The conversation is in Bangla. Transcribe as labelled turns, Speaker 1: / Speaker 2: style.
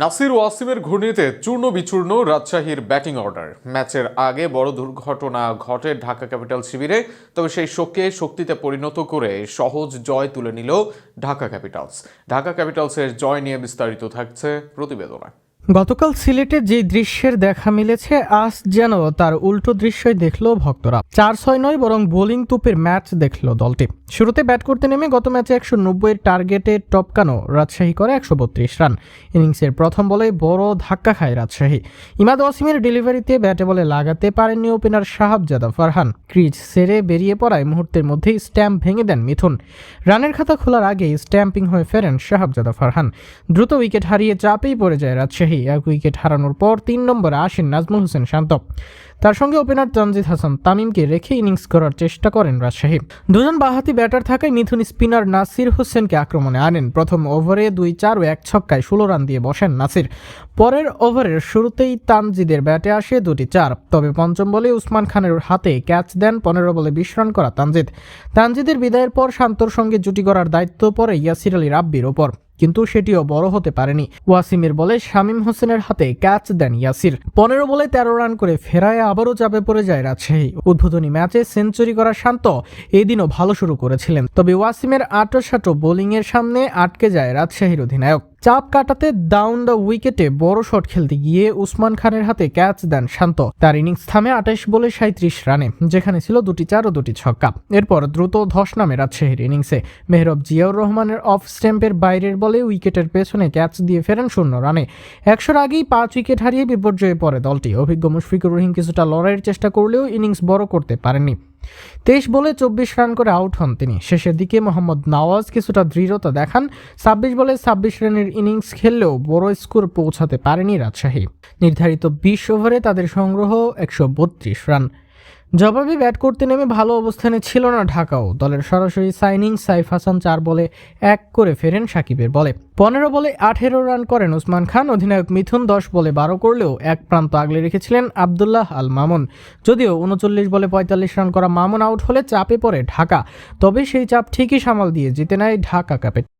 Speaker 1: নাসির ওয়াসিমের ঘূর্ণিতে চূর্ণ বিচূর্ণ রাজশাহীর ব্যাটিং অর্ডার। ম্যাচের আগে বড় দুর্ঘটনা ঘটে ঢাকা ক্যাপিটাল শিবিরে, তবে সেই শোককে শক্তিতে পরিণত করে সহজ জয় তুলে নিল ঢাকা ক্যাপিটালস। ঢাকা ক্যাপিটালসের জয় নিয়ে বিস্তারিত থাকছে প্রতিবেদনে।
Speaker 2: গতকাল সিলেটে যে দৃশ্যের দেখা মিলেছে, আজ যেন তার উল্টো দৃশ্যই দেখল ভক্তরা। চার ছয় নয় বরং বোলিং তুপের ম্যাচ দেখল দলটি। শুরুতে ব্যাট করতে নেমে গত ম্যাচে একশো নব্বইয়ের টার্গেটে টপকানো রাজশাহী করে একশো বত্রিশ রান। ইনিংসের প্রথম বলে বড় ধাক্কা খায় রাজশাহী। ইমাদ ওয়াসিমের ডেলিভারিতে ব্যাটে বলে লাগাতে পারেননি ওপেনার শাহাবজাদা ফারহান। ক্রিজ সেরে বেরিয়ে পড়ায় মুহূর্তের মধ্যেই স্ট্যাম্প ভেঙে দেন মিথুন। রানের খাতা খোলার আগেই স্ট্যাম্পিং হয়ে ফেরেন শাহাবজাদা ফারহান। দ্রুত উইকেট হারিয়ে চাপেই পড়ে যায় রাজশাহী। এক উইকেট হারানোর পর তিন নম্বরে আসেন নাজমুল হোসেন শান্ত। তার সঙ্গে ওপেনার তানজিদ হাসান তামিমকে রেখে ইনিংস করার চেষ্টা করেন রাজশাহী। দুজন বাহাতি ব্যাটার থাকায় মিথুন স্পিনার নাসির হোসেনকে আক্রমণে আনেন। প্রথম ওভারে দুই চার ও এক ছক্কায় ষোলো রান দিয়ে বসেন নাসির। পরের ওভারের শুরুতেই তানজিদের ব্যাটে আসে দুটি চার। তবে পঞ্চম বলে উসমান খানের হাতে ক্যাচ দেন পনেরো বলে বিশ রান করা তানজিদ। তানজিদের বিদায়ের পর শান্তর সঙ্গে জুটি করার দায়িত্ব পড়ে ইয়াসির আলী রাব্বির ওপর। কিন্তু সেটিও বড় হতে পারেনি। ওয়াসিমের বলে শামীম হোসেনের হাতে ক্যাচ দেন ইয়াসির। পনেরো বলে তেরো রান করে ফেরায় আবারও চাপে পড়ে যায় রাজশাহী। উদ্বোধনী ম্যাচে সেঞ্চুরি করা শান্ত এদিনও ভালো শুরু করেছিলেন। তবে ওয়াসিমের আটো সাটো বোলিংয়ের সামনে আটকে যায় রাজশাহীর অধিনায়ক। চাপ কাটাতে ডাউন দ্য উইকেটে বড় শট খেলতে গিয়ে উসমান খানের হাতে ক্যাচ দেন শান্ত। তার ইনিংস থামে আঠাশ বলে সাঁত্রিশ রানে, যেখানে ছিল দুটি চার ও দুটি ছক্কা। এরপর দ্রুত ধস নামে রাজশাহীর ইনিংসে মেহরব জিয়াউর রহমানের অফ স্ট্যাম্পের বাইরের বলে উইকেটের পেছনে ক্যাচ দিয়ে ফেরেন শূন্য রানে। একশোর আগেই পাঁচ উইকেট হারিয়ে বিপর্যয়ে পড়ে দলটি। অভিজ্ঞ মুশফিকুর রহিম কিছুটা লড়াইয়ের চেষ্টা করলেও ইনিংস বড় করতে পারেননি। তেইশ বলে চব্বিশ রান করে আউট হন তিনি। শেষের দিকে মোহাম্মদ নওয়াজ কিছুটা দৃঢ়তা দেখান। ছাব্বিশ বলে ছাব্বিশ রানের ইনিংস খেললেও বড় স্কোর পৌঁছাতে পারেনি রাজশাহী। নির্ধারিত বিশ ওভারে তাদের সংগ্রহ একশো বত্রিশ রান। জবাবে ব্যাট করতে নেমে ভালো অবস্থানে ছিল না ঢাকাও। দলের সরাসরি সাইনিং সাইফ হাসান চার বলে এক করে ফেরেন সাকিবের বলে। পনেরো বলে আঠেরো রান করেন ওসমান খান, অধিনায়ক মিথুন দশ বলে বারো করলেও এক প্রান্ত আগলে রেখেছিলেন আবদুল্লাহ আল মামুন। যদিও উনচল্লিশ বলে পঁয়তাল্লিশ রান করা মামুন আউট হলে চাপে পড়ে ঢাকা। তবে সেই চাপ ঠিকই সামাল দিয়ে জিতে নেয় ঢাকা ক্যাপিটাল।